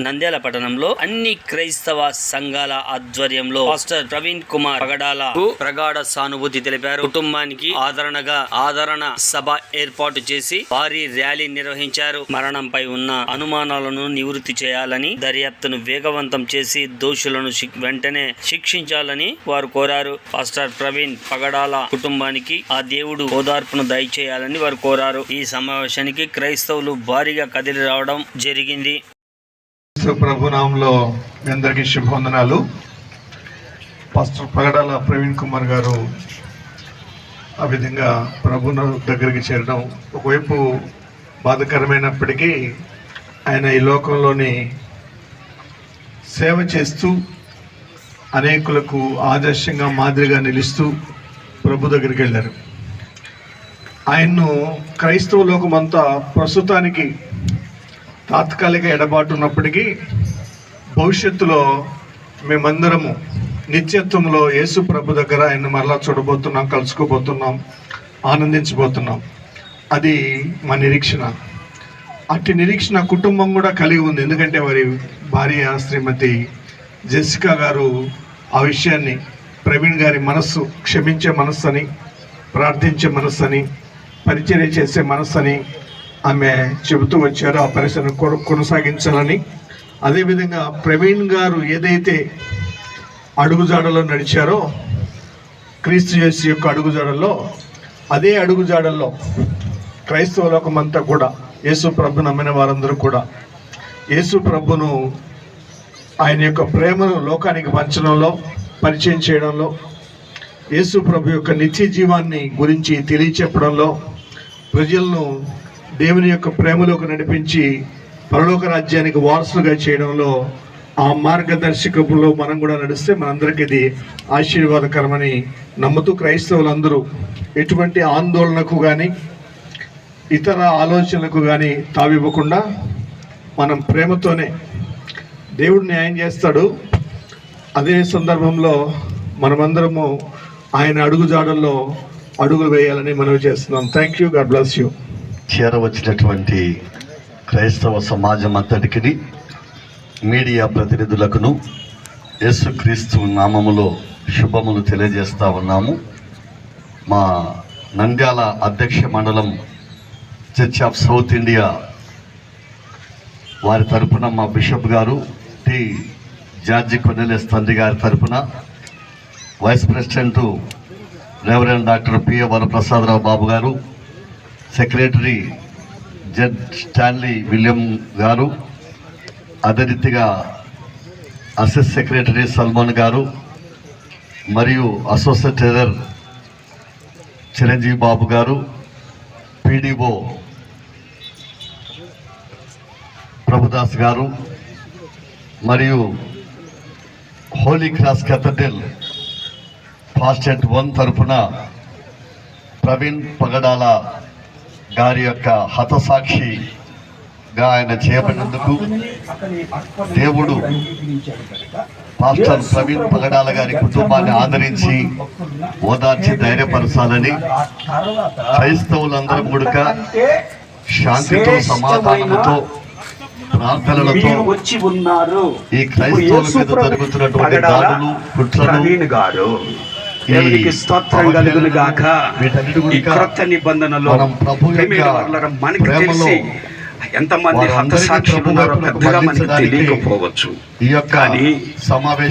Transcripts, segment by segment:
నంద్యాల పట్టణంలో అన్ని క్రైస్తవ సంఘాల ఆధ్వర్యంలో పాస్టర్ ప్రవీణ్ కుమార్ పగడాల ప్రగాఢ సానుభూతి తెలిపారు. కుటుంబానికి ఆదరణగా ఆదరణ సభ ఏర్పాటు చేసి భారీ ర్యాలీ నిర్వహించారు. మరణంపై ఉన్న అనుమానాలను నివృత్తి చేయాలని దర్యాప్తును వేగవంతం చేసి దోషులను వెంటనే శిక్షించాలని వారు కోరారు. పాస్టర్ ప్రవీణ్ పగడాల కుటుంబానికి ఆ దేవుడు ఓదార్పును దయచేయాలని వారు కోరారు. ఈ సమావేశానికి క్రైస్తవులు భారీగా కదిలి రావడం జరిగింది. యేసు ప్రభునామంలో మీ అందరికీ శుభవందనాలు. పాస్టర్ పగడాల ప్రవీణ్ కుమార్ గారు ఆ విధంగా ప్రభు దగ్గరికి చేరడం ఒకవైపు బాధకరమైనప్పటికీ ఆయన ఈ లోకంలోని సేవ చేస్తూ అనేకులకు ఆదర్శంగా మాదిరిగా నిలుస్తూ ప్రభు దగ్గరికి వెళ్ళారు. ఆయన్ను క్రైస్తవ లోకమంతా ప్రస్తుతానికి తాత్కాలిక ఎడబాటు ఉన్నప్పటికీ భవిష్యత్తులో మేమందరము నిత్యత్వంలో యేసు ప్రభు దగ్గర ఆయన మరలా చూడబోతున్నాం కలుసుకోబోతున్నాం ఆనందించబోతున్నాం. అది మా నిరీక్షణ. అట్టి నిరీక్షణ కుటుంబం కూడా కలిగి ఉంది. ఎందుకంటే వారి భార్య శ్రీమతి జెసికా గారు ఆ విషయాన్ని ప్రవీణ్ గారి మనస్సు క్షమించే మనస్సు అని ప్రార్థించే మనస్సు అని పరిచర్య చేసే మనస్సు అని ఆమె చెబుతూ వచ్చారో ఆ పరిశ్రమ కొనసాగించాలని. అదేవిధంగా ప్రవీణ్ గారు ఏదైతే అడుగుజాడలో నడిచారో క్రీస్తు యేసు యొక్క అడుగుజాడల్లో అదే అడుగుజాడల్లో క్రైస్తవ లోకమంతా కూడా యేసు ప్రభు నమ్మిన వారందరూ కూడా యేసు ప్రభును ఆయన యొక్క ప్రేమను లోకానికి పంచడంలో పరిచయం చేయడంలో యేసు ప్రభు యొక్క నిత్య జీవాన్ని గురించి తెలియచెప్పడంలో ప్రజలను దేవుని యొక్క ప్రేమలోకి నడిపించి పరలోక రాజ్యానికి వారసులుగా చేయడంలో ఆ మార్గదర్శకంలో మనం కూడా నడిస్తే మనందరికీ ఇది ఆశీర్వాదకరమని నమ్ముతూ క్రైస్తవులందరూ ఎటువంటి ఆందోళనకు కానీ ఇతర ఆలోచనలకు కానీ తావివ్వకుండా మనం ప్రేమతోనే దేవుడు న్యాయం చేస్తాడు. అదే సందర్భంలో మనమందరము ఆయన అడుగుజాడల్లో అడుగులు వేయాలని మనవి చేస్తున్నాం. Thank you God bless you చేరవచ్చినటువంటి క్రైస్తవ సమాజం అంతటికి మీడియా ప్రతినిధులకును యేసుక్రీస్తు నామములో శుభములు తెలియజేస్తా ఉన్నాము. మా నంద్యాల అధ్యక్ష మండలం చర్చ్ ఆఫ్ సౌత్ ఇండియా వారి తరపున మా బిషప్ గారు టి జార్జి కొనెలెస్ తండ్రి గారి తరపున vice president reverend doctor PA Varaprasadarao Babu గారు సెక్రటరీ జడ్ స్టాన్లీ విలియం గారు అదే రీతిగా అసిస్ట్ సెక్రటరీ సల్మాన్ గారు మరియు అసోసియేట్ ట్రెజర్ చిరంజీవి బాబు గారు పీడిఓ ప్రభుదాస్ గారు మరియు Holy Cross cathedral pastorate one తరఫున ప్రవీణ్ పగడాల గారి యొక్క హతసాక్షిగా ఆయన చేయబడినందుకు దేవుడు పాస్టర్ ప్రవీణ్ పగడాల గారి కుటుంబాన్ని ఆదరించి ఓదార్చి ధైర్యపరచాలని క్రైస్తవులందరూ కూడా శాంతితో సమాధానముతో ప్రార్థనలతో వచ్చి ఉన్నారు. ఈ క్రైస్తవుల మీద జరుగుతున్నటువంటి దాడులు కుట్రలు దేవునికి స్తోత్రం కలుగును గాక ఈ క్రొత్త నిబంధనలో మనకి తెలిసి ఎంతమంది వారందరినీ హతసాక్షులు ప్రభు ఉన్నారో వైపునకు పెద్దగా మనకి తెలియకపోవచ్చు కానీ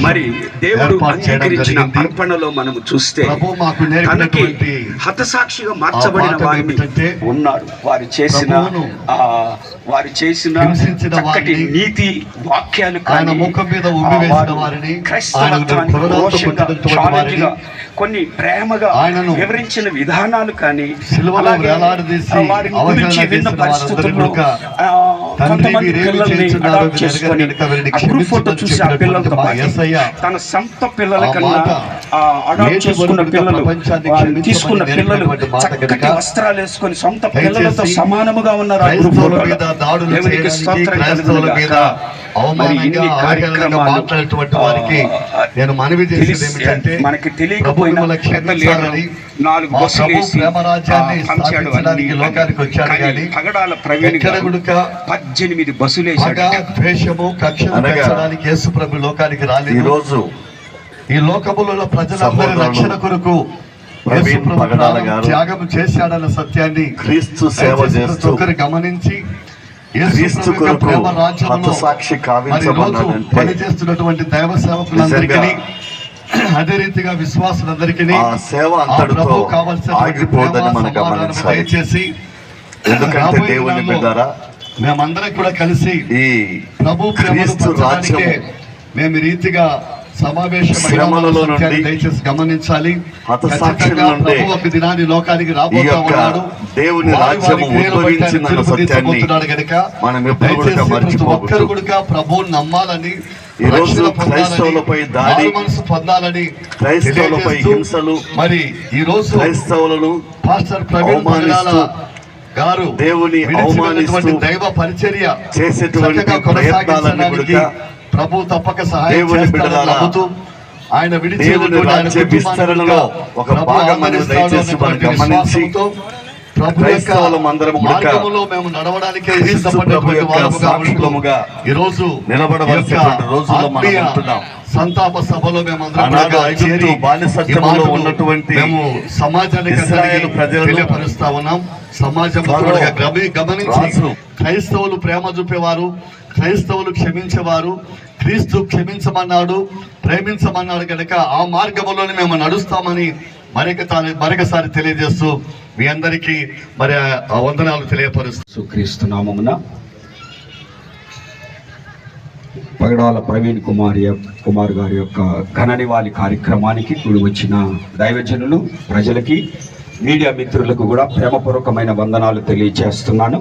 మరి దేవుడు అంగీకరించిన. అర్పణలో మనము చూస్తే తనకి నేర్పినటువంటి హతసాక్షిగా మార్చబడిన వారిని ఉన్నారు వారు చేసిన వారు చేసిన చక్కటి వారిని, నీతి వాక్యాలు ఆయన కానీ, వారిని, క్రైస్తవత్వానికి వారిని, కొన్ని ప్రేమగా ఆయనను వివరించిన విధానాలు కానీ సిలువలో అలాగే, వేలాడదీసి ఆ, వారి అవహేళన గురించి విన్న పరిస్థితుల్లో కొంతమంది పిల్లల్ని చేసుకొని ఆ గ్రూప్ ఫోటో చూసి ఆ పిల్లలతో తన సొంత పిల్లల కన్నా అడాప్ట్ చేసుకున్న పిల్లలు తీసుకున్న పిల్లలు చక్కటి వస్త్రాలు వేసుకొని సొంత పిల్లలతో సమానముగా ఉన్నారు ఆ గ్రూప్. మీద అవమానంగా మాట్లాడేటువంటి వారికి నేను మనవి చేసేది తెలిసి- ఏమిటంటే మనకి తెలియకపోయినా నాలుగు బస్సులు స్థాపించడానికి. లోకానికి వచ్చాడు కానీ కానీ పగడాల ప్రవీణ్ ఎక్కడ గారు గుడుక పద్దెనిమిది బస్సులు ద్వేషము పెంచడానికి యేసు ప్రభు లోకానికి రాలేదు ఈ లోకములో ఉన్న ప్రజలందరి సహోదరులు రక్షణ కొరకు ప్రవీణ్ యేసు ప్రభు పగడాల ప్రాణం గారు త్యాగం చేశాడన్న సత్యాన్ని క్రీస్తు సేవ చేస్తూ గమనించి క్రీస్తు కొరకు కావించబడ్డాడంటే పనిచేస్తున్నటువంటి దైవ సేవకులందరికీ అదే రీతిగా విశ్వాసులందరికీ ఆ సేవ అంతటితో ఆగిపోదని మనం గమనించాలి. దయచేసి ఎందుకంటే రాబోయే దేవుని దినాల్లో బిడ్డారా మేమందరం కూడా కలిసి ఈ ప్రభు క్రీస్తు రాజ్యము మేము రీతిగా శ్రమలలో నుండి దయచేసి గమనించాలి ఒక దినాన్ని లోకానికి దేవుని రాజ్యము ఉద్భవించిందన్న సత్యాన్ని మనం ఎప్పుడు మర్చిపోకూడదు. కూడా ప్రభువుని నమ్మాలని ఈ రోజు క్రైస్తవులపై దాడి, మారు మనసు పొందాలని క్రైస్తవులపై హింసలు, మరి ఈ రోజు క్రైస్తవులను పాస్టర్ అవమానిస్తూ, గారు దేవుని అవమానిస్తూ దైవ పరిచర్య చేసేటువంటి ప్రయత్నాలన్నీ కూడా ప్రభు తప్పక సహాయం ఆయన విస్తరణలో ఒక భాగం దయచేసి మనం గమనించి మేము నడవడానికి ఈ రోజు రోజుల్లో మనం ఉంటున్నాం. సంతాప సభలో మేమందరం ఉన్నటువంటి మేము సమాజానికి ఉన్నాం సమాజం గమనించి క్రైస్తవులు ప్రేమ చూపేవారు క్రైస్తవులు క్షమించేవారు క్రీస్తు క్షమించమన్నాడు ప్రేమించమన్నాడు కనుక ఆ మార్గంలోనే మేము నడుస్తామని మరొక మరొకసారి తెలియజేస్తూ మీ అందరికీ మరి ఆ వందనాలు తెలియపరుస్తూ క్రీస్తు నామమున పగడాల ప్రవీణ్ కుమార్ కుమార్ గారి యొక్క ఘన నివాళి కార్యక్రమానికి ఇప్పుడు వచ్చిన దైవజనులు ప్రజలకి మీడియా మిత్రులకు కూడా ప్రేమపూర్వకమైన వందనాలు తెలియజేస్తున్నాను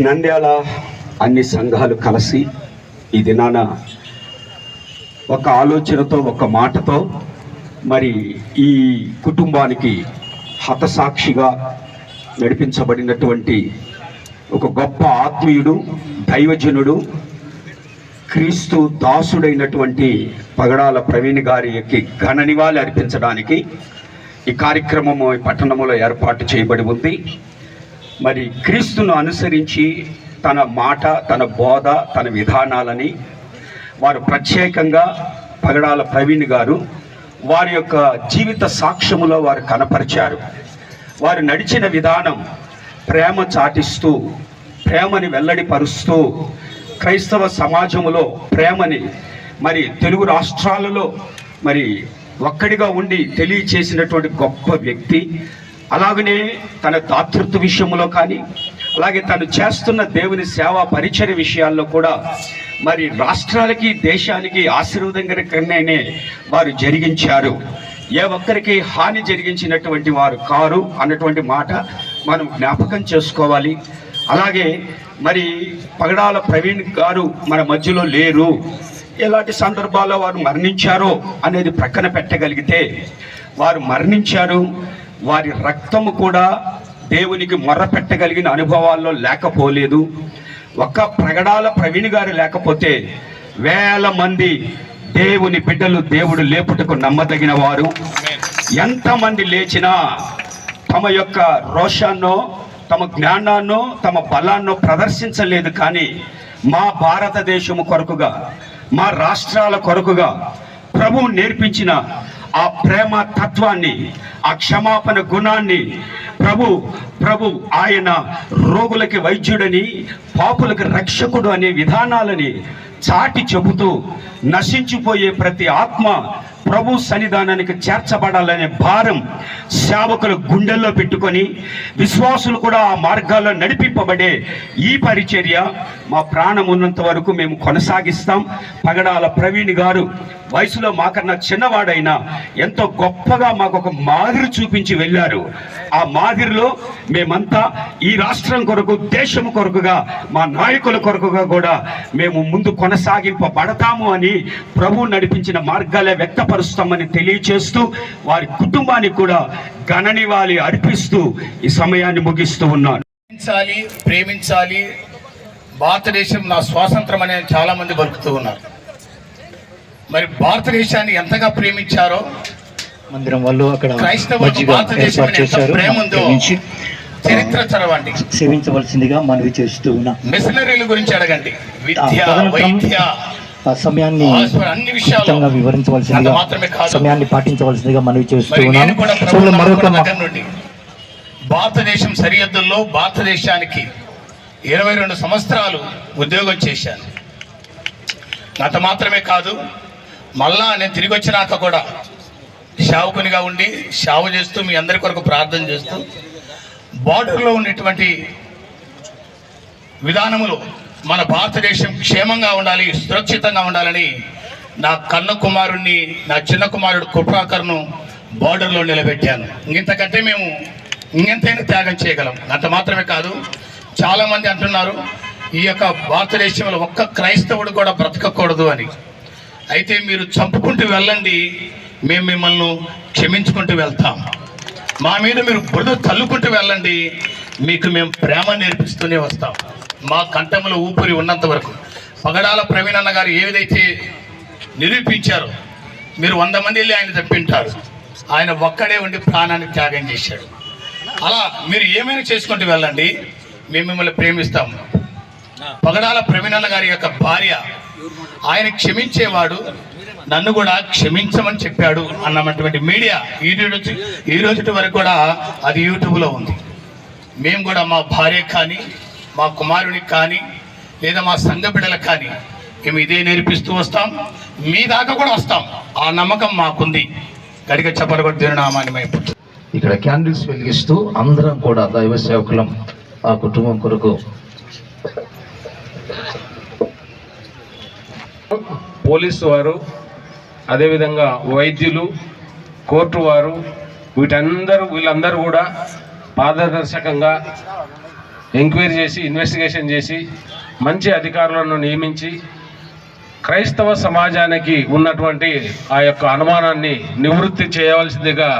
నంద్యాల అన్ని సంఘాలు కలిసి ఈ దినాన ఒక ఆలోచనతో ఒక మాటతో మరి ఈ కుటుంబానికి హతసాక్షిగా నడిపించబడినటువంటి ఒక గొప్ప ఆత్మీయుడు దైవజనుడు క్రీస్తు దాసుడైనటువంటి పగడాల ప్రవీణ్ గారికి ఘన నివాళి అర్పించడానికి ఈ కార్యక్రమము ఈ పట్టణంలో ఏర్పాటు చేయబడి ఉంది. మరి క్రీస్తును అనుసరించి తన మాట తన బోధ తన విధానాలని వారు ప్రత్యేకంగా పగడాల ప్రవీణ్ గారు వారి యొక్క జీవిత సాక్ష్యములో వారు కనపరిచారు. వారు నడిచిన విధానం ప్రేమ చాటిస్తూ ప్రేమని వెల్లడిపరుస్తూ క్రైస్తవ సమాజంలో ప్రేమని మరి తెలుగు రాష్ట్రాలలో మరి ఒక్కడిగా ఉండి తెలియచేసినటువంటి గొప్ప వ్యక్తి. అలాగనే తన దాతృత్వ విషయంలో కానీ అలాగే తను చేస్తున్న దేవుని సేవా పరిచయ విషయాల్లో కూడా మరి రాష్ట్రాలకి దేశానికి ఆశీర్వదంగానే వారు జరిగించారు. ఏ ఒక్కరికి హాని జరిగించినటువంటి వారు కారు అన్నటువంటి మాట మనం జ్ఞాపకం చేసుకోవాలి. అలాగే మరి పగడాల ప్రవీణ్ గారు మన మధ్యలో లేరు. ఎలాంటి సందర్భాల్లో వారు మరణించారో అనేది ప్రక్కన పెట్టగలిగితే వారు మరణించారు. వారి రక్తము కూడా దేవునికి మొర్ర పెట్టగలిగిన అనుభవాల్లో లేకపోలేదు. ఒక్క ప్రగడాల ప్రవీణ్ గారు లేకపోతే వేల మంది దేవుని బిడ్డలు దేవుడు లేపుటకు నమ్మదగిన వారు. ఎంతమంది లేచినా తమ యొక్క రోషాన్నో తమ జ్ఞానాన్నో తమ బలాన్నో ప్రదర్శించలేదు కానీ మా భారతదేశము కొరకుగా మా రాష్ట్రాల కొరకుగా ప్రభువు నేర్పించిన ఆ ప్రేమ తత్వాన్ని ఆ క్షమాపణ గుణాన్ని ప్రభు ప్రభు ఆయన రోగులకి వైద్యుడని పాపులకు రక్షకుడు అనే విధానాలని చాటి చెబుతూ నశించిపోయే ప్రతి ఆత్మ ప్రభు సన్నిధానానికి చేర్చబడాలనే భారం సేవకుల గుండెల్లో పెట్టుకొని విశ్వాసులు కూడా ఆ మార్గాల్లో నడిపింపబడే ఈ పరిచర్య మా ప్రాణం ఉన్నంత వరకు మేము కొనసాగిస్తాం. పగడాల ప్రవీణ్ గారు వయసులో మాకన్నా చిన్నవాడైనా ఎంతో గొప్పగా మాకు ఒక మాదిరి చూపించి వెళ్ళారు. ఆ మాదిరిలో మేమంతా ఈ రాష్ట్రం కొరకు దేశం కొరకుగా మా నాయకుల కొరకుగా కూడా మేము ముందు కొనసాగింపబడతాము అని ప్రభు నడిపించిన మార్గాలే వ్యక్తపరుస్తామని తెలియచేస్తూ వారి కుటుంబానికి కూడా ఘననివాళి అర్పిస్తూ ఈ సమయాన్ని ముగిస్తూ ఉన్నాను. ప్రేమించాలి ప్రేమించాలి. భారతదేశం నా స్వాతంత్రం అనే చాలా మంది బతుకుతూ ఉన్నారు. మరి భారతదేశాన్ని ఎంతగా ప్రేమించారో మందిరం వాళ్ళు అక్కడ క్రైస్తవ భారతదేశం ప్రేమ ఉందో చరిత్ర చదవండి. సేవించవలసిందిగా మనవి చేస్తూ ఉన్నాం. మిషనరీల గురించి అడగండి. విద్య వైద్య. సమయాన్ని క్లుప్తంగా వివరించవలసిందిగా. సమయాన్ని పాటించవలసిందిగా మనవి చేస్తూ ఉన్నాను మరొక భారతదేశం సరిహద్దుల్లో భారతదేశానికి ఇరవై రెండు సంవత్సరాలు ఉద్యోగం చేశాను అంత మాత్రమే కాదు మళ్ళా నేను తిరిగి వచ్చినాక కూడా శావుకునిగా ఉండి శావ చేస్తూ మీ అందరి కొరకు ప్రార్థన చేస్తూ బార్డర్లో ఉన్నటువంటి విధానములు మన భారతదేశం క్షేమంగా ఉండాలి సురక్షితంగా ఉండాలని నా కన్న కుమారుణ్ణి నా చిన్న కుమారుడు కుట్రాకర్ను బార్డర్లో నిలబెట్టాను. ఇంతకంటే మేము ఇంకెంతైనా త్యాగం చేయగలం. అంత మాత్రమే కాదు చాలామంది అంటున్నారు ఈ యొక్క భారతదేశంలో ఒక్క క్రైస్తవుడు కూడా బ్రతకకూడదు అని. అయితే మీరు చంపుకుంటూ వెళ్ళండి మేము మిమ్మల్ని క్షమించుకుంటూ వెళ్తాం. మా మీద మీరు బురద తల్లుకుంటూ వెళ్ళండి మీకు మేము ప్రేమ నేర్పిస్తూనే వస్తాం. మా కంఠంలో ఊపిరి ఉన్నంత వరకు. పగడాల ప్రవీణ్ అన్న గారు ఏదైతే నిరూపించారో మీరు వంద మంది వెళ్ళి ఆయన చెప్పింటారు ఆయన ఒక్కడే ఉండి ప్రాణాన్ని త్యాగం చేశాడు. అలా మీరు ఏమైనా చేసుకుంటూ వెళ్ళండి మేము మిమ్మల్ని ప్రేమిస్తాము. పగడాల ప్రవీణన్న గారి యొక్క భార్య ఆయన క్షమించేవాడు నన్ను కూడా క్షమించమని చెప్పాడు అన్నటువంటి మీడియా ఈ రోజు ఈ రోజు వరకు కూడా అది యూట్యూబ్లో ఉంది. మేము కూడా మా భార్య కానీ మా కుమారునికి కానీ లేదా మా సంఘ బిడ్డలకు కానీ మేము ఇదే నేర్పిస్తూ వస్తాం. మీ దాకా కూడా వస్తాం. ఆ నమ్మకం మాకుంది. గడిక చెప్పలు కూడా తిరునామాన్ని మేము ఇక్కడ క్యాండిల్స్ వెలిగిస్తూ అందరం కూడా దైవ సేవకులం ఆ కుటుంబం కొరకు పోలీసు వారు అదేవిధంగా వైద్యులు కోర్టు వారు వీటందరూ వీళ్ళందరూ కూడా పారదర్శకంగా ఎంక్వైరీ చేసి ఇన్వెస్టిగేషన్ చేసి మంచి అధికారులను నియమించి క్రైస్తవ సమాజానికి ఉన్నటువంటి ఆ యొక్క అనుమానాన్ని నివృత్తి చేయవలసిందిగా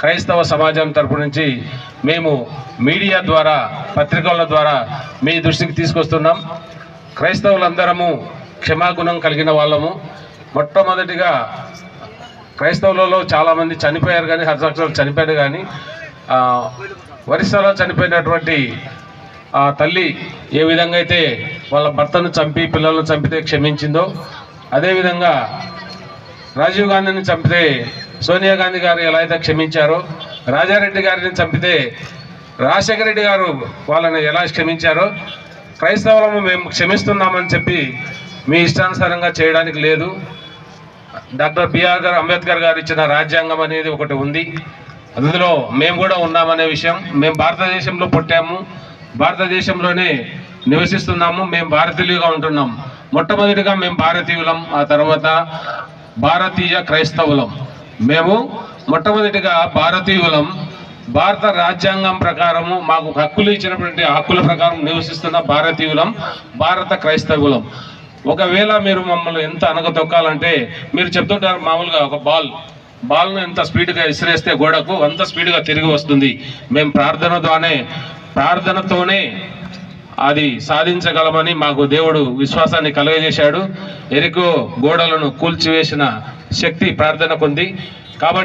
క్రైస్తవ సమాజం తరపు నుంచి మేము మీడియా ద్వారా పత్రికల ద్వారా మీ దృష్టికి తీసుకొస్తున్నాం. క్రైస్తవులందరము క్షమాగుణం కలిగిన వాళ్ళము. మొట్టమొదటిగా క్రైస్తవులలో చాలామంది చనిపోయారు కానీ హర్సాక్షలు చనిపోయారు కానీ వరిసలో ఒరిస్సాలో చనిపోయినటువంటి ఆ తల్లి ఏ విధంగా అయితే వాళ్ళ భర్తను చంపి పిల్లలను చంపితే క్షమించిందో అదేవిధంగా రాజీవ్ గాంధీని చంపితే సోనియా గాంధీ గారు ఎలా అయితే క్షమించారో రాజారెడ్డి గారిని చంపితే రాజశేఖర రెడ్డి గారు వాళ్ళని ఎలా క్షమించారో క్రైస్తవులము మేము క్షమిస్తున్నామని చెప్పి మీ ఇష్టానుసారంగా చేయడానికి లేదు. డాక్టర్ బిఆర్ అంబేద్కర్ గారు ఇచ్చిన రాజ్యాంగం అనేది ఒకటి ఉంది. అందులో మేము కూడా ఉన్నామనే విషయం. మేము భారతదేశంలో పుట్టాము. భారతదేశంలోనే నివసిస్తున్నాము మేము భారతీయులుగా ఉంటున్నాం. మొట్టమొదటిగా మేము భారతీయులం ఆ తర్వాత భారతీయ క్రైస్తవులం. మేము మొట్టమొదటిగా భారతీయులం. భారత రాజ్యాంగం ప్రకారము మాకు హక్కులు ఇచ్చినటువంటి హక్కుల ప్రకారం నివసిస్తున్న భారతీయులం భారత క్రైస్తవులం. ఒకవేళ మీరు మమ్మల్ని ఎంత అనగతొక్కాలంటే మీరు చెప్తుంటారు మామూలుగా ఒక బాల్. బాల్ను ఎంత స్పీడ్గా విసిరేస్తే గోడకు అంత స్పీడ్గా తిరిగి వస్తుంది. మేము ప్రార్థన ద్వారానే ప్రార్థనతోనే అది సాధించగలమని మాకు దేవుడు విశ్వాసాన్ని కలుగజేశాడు. ఎరుకో గోడలను కూల్చివేసిన శక్తి ప్రార్థనకుంది. కాబట్టి